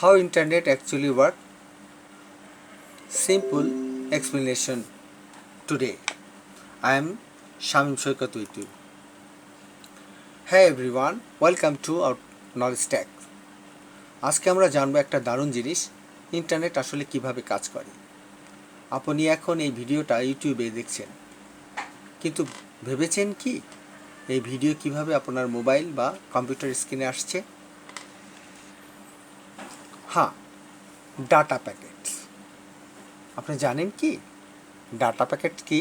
how internet actually work simple explanation today i am shamim shoykat with you hey everyone welcome to our knowledge tech আজকে আমরা জানব একটা দারুণ জিনিস internet আসলে কীভাবে কাজ করে আপনি এখন এই ভিডিওটা ইউটিউবে দেখছেন কিন্তু ভেবেছেন কি এই ভিডিও কীভাবে আপনার মোবাইল বা কম্পিউটার স্ক্রিনে আসছে হ্যাঁ ডাটা প্যাকেট আপনি জানেন কি? ডাটা প্যাকেট কি?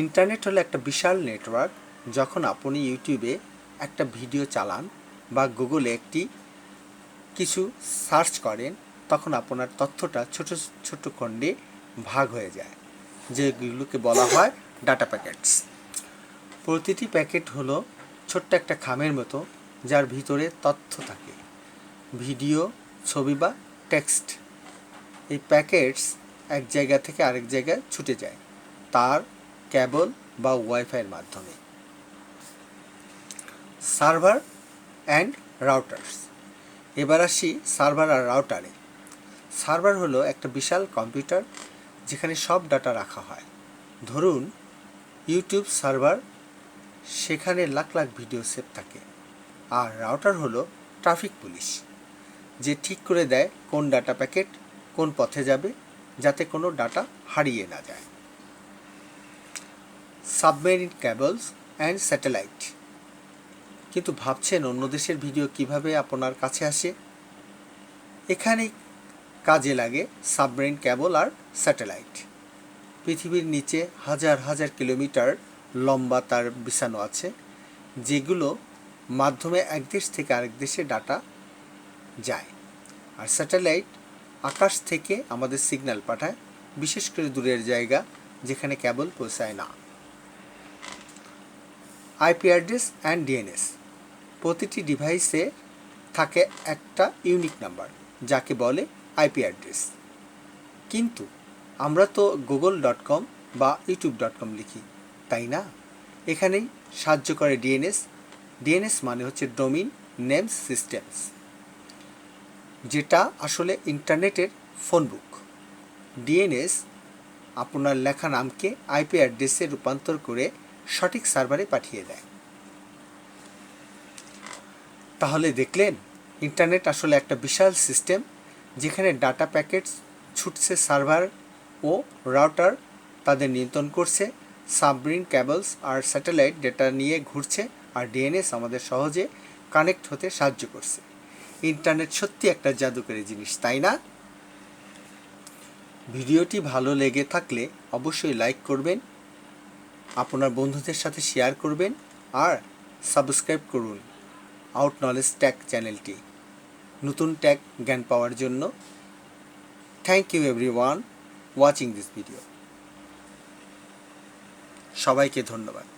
ইন্টারনেট হলো একটা বিশাল নেটওয়ার্ক, যখন আপনি ইউটিউবে একটা ভিডিও চালান বা গুগলে একটি কিছু সার্চ করেন, তখন আপনার তথ্যটা ছোট ছোট খণ্ডে ভাগ হয়ে যায়, যেগুলোকে বলা হয় ডাটা প্যাকেটস। প্রতিটি প্যাকেট হলো ছোট্ট একটা খামের মতো, যার ভিতরে তথ্য থাকে। ভিডিও, ছবি বা টেক্সট। এই প্যাকেটস এক জায়গা থেকে আরেক জায়গায় ছুটে যায়। তার কেবল বা ওয়াইফাইয়ের মাধ্যমে। Server and routers. এবার আসি সার্ভার আর রাউটারে। সার্ভার হলো একটা বিশাল কম্পিউটার যেখানে সব ডাটা রাখা হয়। ধরুন, ইউটিউব সার্ভার, সেখানে লাখ লাখ ভিডিও সেভ থাকে। আর রাউটার হলো ট্রাফিক পুলিশ। যে ঠিক করে দেয় কোন ডাটা প্যাকেট কোন পথে যাবে যাতে কোনো ডাটা হারিয়ে না যায়। Submarine cables and satellite. কিন্তু ভাবছেন অন্য দেশের ভিডিও কীভাবে আপনার কাছে আসে? এখানে কাজে লাগে সাবমেরিন ক্যাবল আর স্যাটেলাইট। পৃথিবীর নিচে হাজার হাজার কিলোমিটার লম্বা তার বিছানো আছে, যেগুলো মাধ্যমে এক দেশ থেকে আরেক দেশে ডাটা যায়। আর স্যাটেলাইট আকাশ থেকে আমাদের সিগন্যাল পাঠায়, বিশেষ করে দূরের জায়গা, যেখানে কেবল পৌঁছায় না। IP address and DNS. প্রতিটি ডিভাইসে থাকে একটা ইউনিক নাম্বার, যাকে বলে আইপি অ্যাড্রেস। কিন্তু আমরা তো গুগল ডট কম বা ইউটিউব ডট কম লিখি, তাই না? এখানেই সাহায্য করে ডিএনএস। ডিএনএস মানে হচ্ছে ডোমিন নেমস সিস্টেমস। যেটা আসলে ইন্টারনেটের ফোন বুক ডিএনএস আপনার লেখা নামকে আইপি অ্যাড্রেসে রূপান্তর করে সঠিক সার্ভারে পাঠিয়ে দেয়। তাহলে দেখলেন, ইন্টারনেট আসলে একটা বিশাল সিস্টেম যেখানে ডাটা প্যাকেটস ছুটছে সার্ভার ও রাউটার তাদের নিয়ন্ত্রণ করছে সাবরিন ক্যাবলস আর স্যাটেলাইট ডেটা নিয়ে ঘুরছে আর ডিএনএস আমাদের সহজে কানেক্ট হতে সাহায্য করছে। ইন্টারনেট সত্যি একটা জাদুকরী জিনিস, তাই না? ভিডিওটি ভালো লেগে থাকলে অবশ্যই লাইক করবেন, আপনার বন্ধুদের সাথে শেয়ার করবেন আর সাবস্ক্রাইব করুন আউট নলেজ ট্যাগ চ্যানেলটি। নতুন ট্যাগ জ্ঞান পাওয়ার জন্য thank you everyone watching this video. সবাইকে ধন্যবাদ।